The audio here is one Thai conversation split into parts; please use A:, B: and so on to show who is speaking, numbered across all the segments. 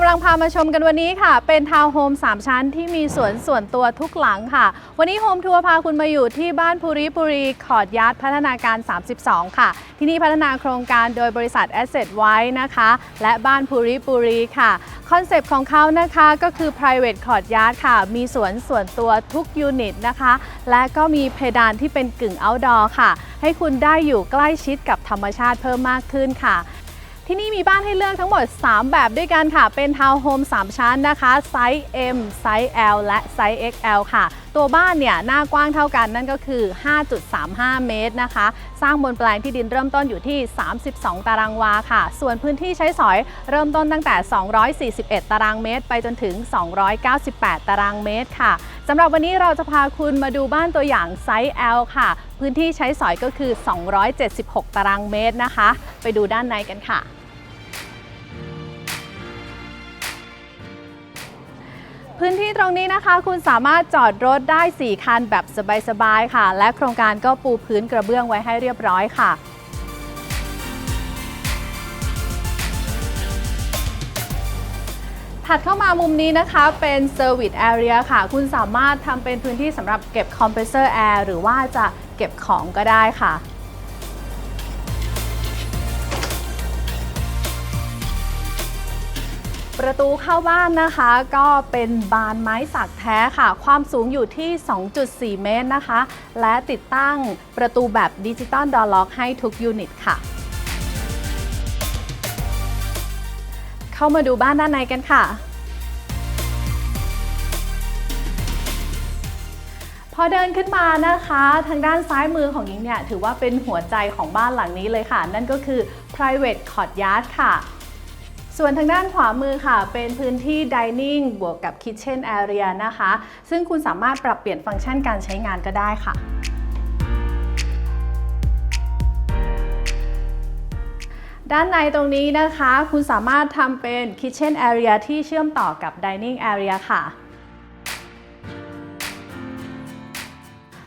A: บ้านที่เรากำลังพามาชมกันวันนี้ค่ะ เป็นทาวน์โฮม 3 ชั้นที่มีสวนส่วนตัวทุกหลังค่ะ วันนี้โฮมทัวร์พาคุณมาอยู่ที่บ้านภูริปุรีคอดยาร์ดพัฒนาการ 32 ค่ะ ที่นี่พัฒนาโครงการโดยบริษัท Asset ไว้นะคะ และบ้านภูริปุรีค่ะคอนเซปต์ของเขานะคะก็คือ private courtyard ค่ะ มีสวนส่วนตัวทุกยูนิตนะคะ และก็มีเพดานที่เป็นกึ่ง outdoor ค่ะ ให้คุณได้อยู่ใกล้ชิดกับธรรมชาติเพิ่มมากขึ้นค่ะ ที่นี่มีบ้านให้เลือกทั้งหมด 3 แบบด้วยกันค่ะ เป็นทาวน์โฮม3 ชั้นนะคะไซส์ M ไซส์ L และไซส์ XL ค่ะ ตัวบ้านเนี่ยหน้ากว้างเท่ากันนั่นก็คือ 5.35 เมตรนะคะ สร้างบนแปลงที่ดินเริ่มต้นอยู่ที่ 32 ตารางวาค่ะ ส่วนพื้นที่ใช้สอยเริ่มต้นตั้งแต่ 241 ตารางเมตร ไปจนถึง 298 ตารางเมตรค่ะสำหรับวันนี้เราจะพาคุณมาดูบ้านตัวอย่างไซส์ L ค่ะ พื้นที่ใช้สอยก็คือ 276 ตารางเมตรนะคะ ไปดูด้านในกันค่ะ พื้นที่ตรงนี้นะคะ คุณสามารถจอดรถได้ 4 คันแบบสบายๆค่ะ และโครงการก็ปูพื้นกระเบื้องไว้ให้เรียบร้อยค่ะถัดเข้ามามุมนี้นะคะเป็น Service Area ค่ะ คุณสามารถทำเป็นพื้นที่สำหรับเก็บ Compressor Air หรือว่าจะเก็บของก็ได้ค่ะ ประตูเข้าบ้านนะคะ ก็เป็นบานไม้สักแท้ค่ะ ความสูงอยู่ที่ 2.4 เมตรนะคะ และติดตั้งประตูแบบดิจิตอลดอล็อกให้ทุกยูนิตค่ะ เข้ามาดูบ้านด้านในกันค่ะพอเดินขึ้นมานะคะ ทางด้านซ้ายมือของหญิงเนี่ย ถือว่าเป็นหัวใจของบ้านหลังนี้เลยค่ะ นั่นก็คือ private courtyard ค่ะ ส่วนทางด้านขวามือค่ะ เป็นพื้นที่ dining บวกกับ kitchen area นะคะ ซึ่งคุณสามารถปรับเปลี่ยนฟังก์ชันการใช้งานก็ได้ค่ะด้านในตรงนี้นะคะ คุณสามารถทำเป็น kitchen area ที่เชื่อมต่อกับ dining area ค่ะ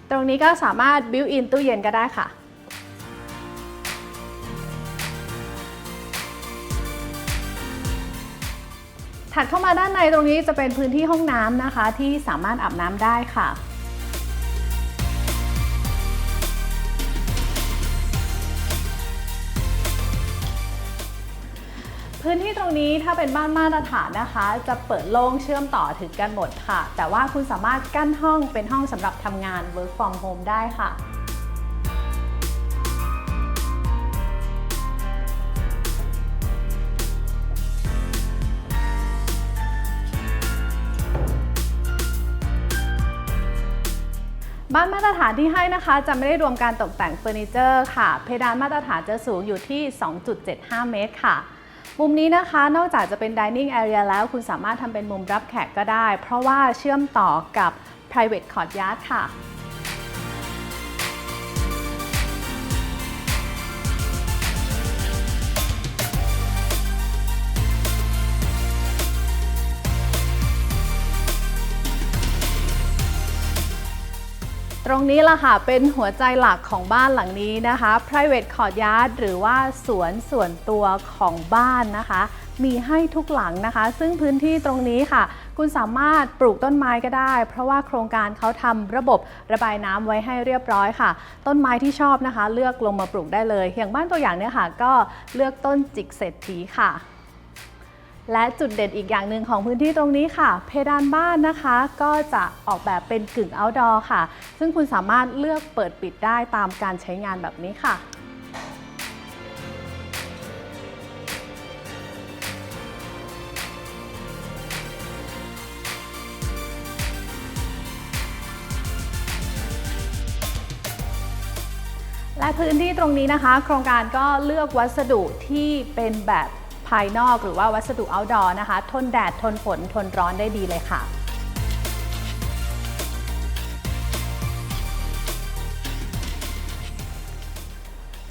A: ตรงนี้ก็สามารถ built in ตู้เย็นก็ได้ค่ะ ถัดเข้ามาด้านในตรงนี้จะเป็นพื้นที่ห้องน้ำนะคะ ที่สามารถอาบน้ำได้ค่ะพื้นที่ตรงนี้ถ้าเป็นบ้านมาตรฐานนะคะ จะเปิดโล่งเชื่อมต่อถึงกันหมดค่ะ แต่ว่าคุณสามารถกั้นห้องเป็นห้องสำหรับทำงาน work from home ได้ค่ะ บ้านมาตรฐานที่ให้นะคะ จะไม่ได้รวมการตกแต่งเฟอร์นิเจอร์ค่ะ เพดานมาตรฐานจะสูงอยู่ที่ 2.75 เมตรค่ะ มุมนี้นะคะนอกจากจะเป็น dining area แล้วคุณสามารถทำเป็นมุมรับแขกก็ได้ เพราะว่าเชื่อมต่อกับ private courtyard ค่ะ รงนี้ล่ะค่ะ เป็นหัวใจหลักของบ้านหลังนี้นะคะ private courtyard หรือว่าสวนส่วนตัวของบ้านนะคะ มีให้ทุกหลังนะคะ ซึ่งพื้นที่ตรงนี้ค่ะ คุณสามารถปลูกต้นไม้ก็ได้ เพราะว่าโครงการเขาทำระบบระบายน้ำไว้ให้เรียบร้อยค่ะ ต้นไม้ที่ชอบนะคะ เลือกลงมาปลูกได้เลย อย่างบ้านตัวอย่างเนี่ยค่ะ ก็เลือกต้นจิกเศรษฐีค่ะ และจุดเด่นอีกอย่างหนึ่งของพื้นที่ตรงนี้ค่ะ เพดานบ้านนะคะ ก็จะออกแบบเป็นกึ่ง outdoor ค่ะ ซึ่งคุณสามารถเลือกเปิดปิดได้ตามการใช้งานแบบนี้ค่ะและพื้นที่ตรงนี้นะคะ โครงการก็เลือกวัสดุที่เป็นแบบ ภายนอก หรือว่าวัสดุ outdoor นะคะ ทนแดด ทนฝน ทนร้อนได้ดีเลยค่ะ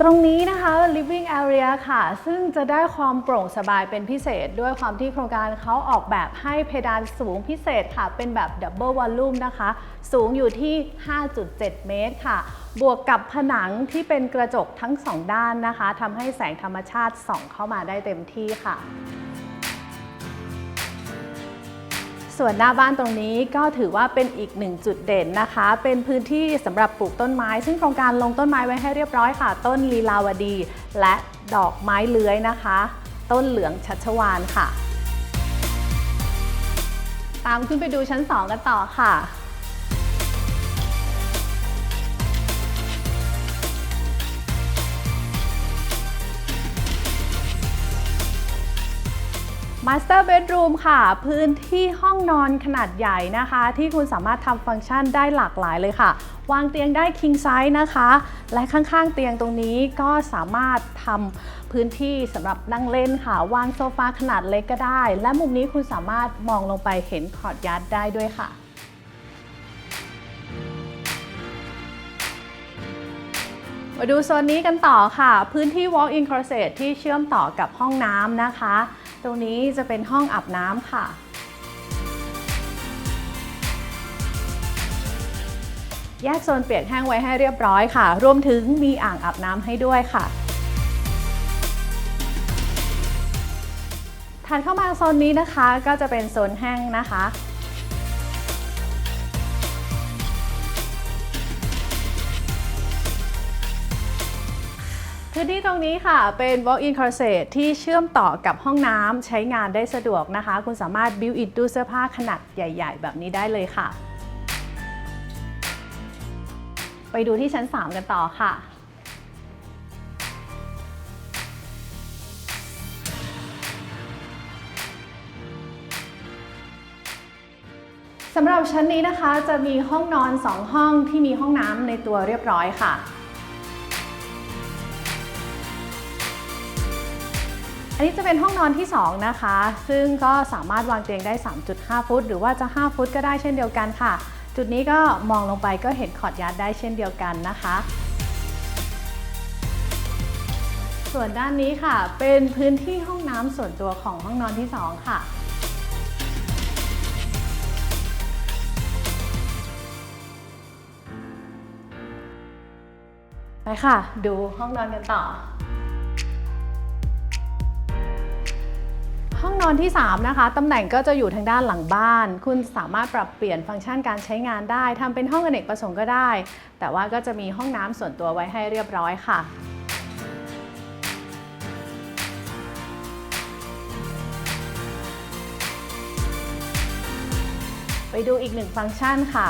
A: ตรงนี้นะคะ living area ค่ะ ซึ่งจะได้ความโปร่งสบายเป็นพิเศษ ด้วยความที่โครงการเขาออกแบบให้เพดานสูงพิเศษค่ะ เป็นแบบ double volume นะคะ สูงอยู่ที่ 5.7 เมตรค่ะ บวกกับผนังที่เป็นกระจกทั้งสองด้านนะคะทำให้แสงธรรมชาติส่องเข้ามาได้เต็มที่ค่ะ ส่วนหน้าบ้านตรงนี้ก็ถือว่าเป็นอีกหนึ่งจุดเด่นนะคะ เป็นพื้นที่สำหรับปลูกต้นไม้ ซึ่งโครงการลงต้นไม้ไว้ให้เรียบร้อยค่ะ ต้นลีลาวดี และดอกไม้เลื้อยนะคะ ต้นเหลืองชัชวานค่ะ ตามขึ้นไปดูชั้น 2 กันต่อค่ะ มาสเตอร์เบดรูมค่ะ พื้นที่ห้องนอนขนาดใหญ่นะคะ ที่คุณสามารถทำฟังก์ชันได้หลากหลายเลยค่ะ วางเตียงได้คิงไซส์นะคะ และข้างๆเตียงตรงนี้ก็สามารถทำพื้นที่สำหรับนั่งเล่นค่ะ วางโซฟาขนาดเล็กก็ได้ และมุมนี้คุณสามารถมองลงไปเห็นคอร์ดยาร์ดได้ด้วยค่ะ มาดูโซนนี้กันต่อค่ะ พื้นที่ walk-in closet ที่เชื่อมต่อกับห้องน้ำนะคะ ตรงนี้จะเป็นห้องอาบน้ำค่ะ แยกโซนเปียกแห้งไว้ให้เรียบร้อยค่ะ รวมถึงมีอ่างอาบน้ำให้ด้วยค่ะถัดเข้ามาโซนนี้นะคะก็จะเป็นโซนแห้งนะคะ พื้นที่ตรงนี้ค่ะเป็น walk-in closet ที่เชื่อมต่อกับห้องน้ำใช้งานได้สะดวกนะคะ คุณสามารถ build in ตู้เสื้อผ้าขนาดใหญ่ ๆ แบบนี้ได้เลยค่ะ ไปดูที่ชั้น 3 กันต่อค่ะสำหรับชั้นนี้นะคะจะมีห้องนอน 2 ห้องที่มีห้องน้ำในตัวเรียบร้อยค่ะ นนี้จะเป็นห้องนอนที่ 2 นะคะ ซึ่งก็สามารถวางเตียงได้ 3.5 ฟุต หรือว่าจะ 5 ฟุตก็ได้เช่นเดียวกันค่ะ จุดนี้ก็มองลงไปก็เห็นคอร์ดยาร์ดได้เช่นเดียวกันนะคะ ส่วนด้านนี้ค่ะ เป็นพื้นที่ห้องน้ำส่วนตัวของห้องนอนที่ 2 ค่ะไปค่ะ ดูห้องนอนกันต่อ นอนที่ 3 นะคะ ตำแหน่งก็จะอยู่ทางด้านหลังบ้าน คุณสามารถปรับเปลี่ยนฟังก์ชันการใช้งานได้ทำเป็นห้องอเนกประสงค์ก็ได้ แต่ว่าก็จะมีห้องน้ำส่วนตัวไว้ให้เรียบร้อยค่ะไปดูอีกหนึ่งฟังก์ชันค่ะ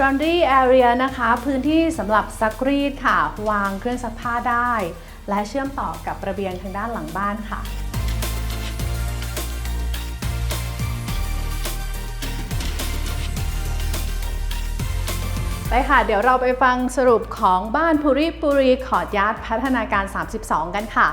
A: Laundry Area นะคะ พื้นที่สำหรับซักรีดค่ะ วางเครื่องซักผ้าได้ และเชื่อมต่อกับระเบียงทางด้านหลังบ้านค่ะไปค่ะ เดี๋ยวเราไปฟังสรุปของบ้านภูริปุรีขอดยาร์ดพัฒนาการ 32 กันค่ะ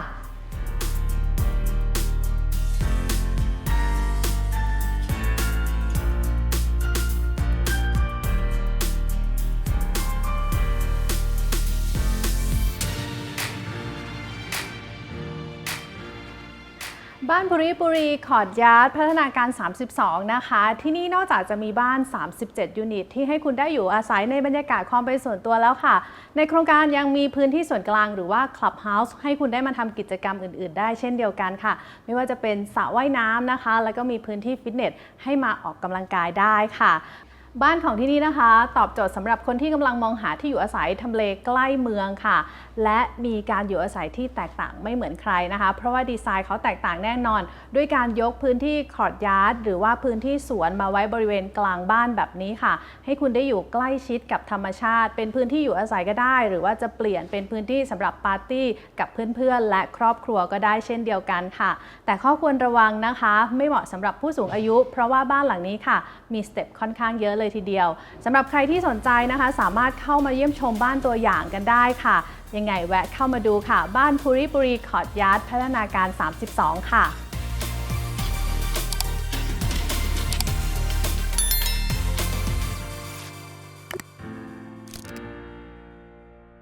A: บ้านบุรีบุรีขอดยาร์ดพัฒนาการ 32 นะคะ ที่นี่นอกจากจะมีบ้าน 37 ยูนิต ที่ให้คุณได้อยู่อาศัยในบรรยากาศความเป็นส่วนตัวแล้วค่ะ ในโครงการยังมีพื้นที่ส่วนกลางหรือว่า Clubhouse ให้คุณได้มาทำกิจกรรมอื่น ๆ ได้เช่นเดียวกันค่ะ ไม่ว่าจะเป็นสระว่ายน้ำนะคะ แล้วก็มีพื้นที่ฟิตเนสให้มาออกกำลังกายได้ค่ะ บ้านของที่นี่นะคะ ตอบโจทย์สำหรับคนที่กำลังมองหาที่อยู่อาศัยทำเลใกล้เมืองค่ะ และมีการอยู่อาศัยที่แตกต่างไม่เหมือนใครนะคะ เพราะว่าดีไซน์เขาแตกต่างแน่นอน ด้วยการยกพื้นที่คอร์ดยาร์ดหรือว่าพื้นที่สวนมาไว้บริเวณกลางบ้านแบบนี้ค่ะ ให้คุณได้อยู่ใกล้ชิดกับธรรมชาติ เป็นพื้นที่อยู่อาศัยก็ได้ หรือว่าจะเปลี่ยนเป็นพื้นที่สำหรับปาร์ตี้กับเพื่อนๆ และครอบครัวก็ได้เช่นเดียวกันค่ะ แต่ข้อควรระวังนะคะ ไม่เหมาะสำหรับผู้สูงอายุ เพราะว่าบ้านหลังนี้ค่ะ มีสเต็ปค่อนข้างเยอะเลยทีเดียวสำหรับใครที่สนใจนะคะ สามารถเข้ามาเยี่ยมชมบ้านตัวอย่างกันได้ค่ะ ยังไงแวะเข้ามาดูค่ะ บ้านภูริบุรีคอร์ดยาร์ดพัฒนาการ 32 ค่ะ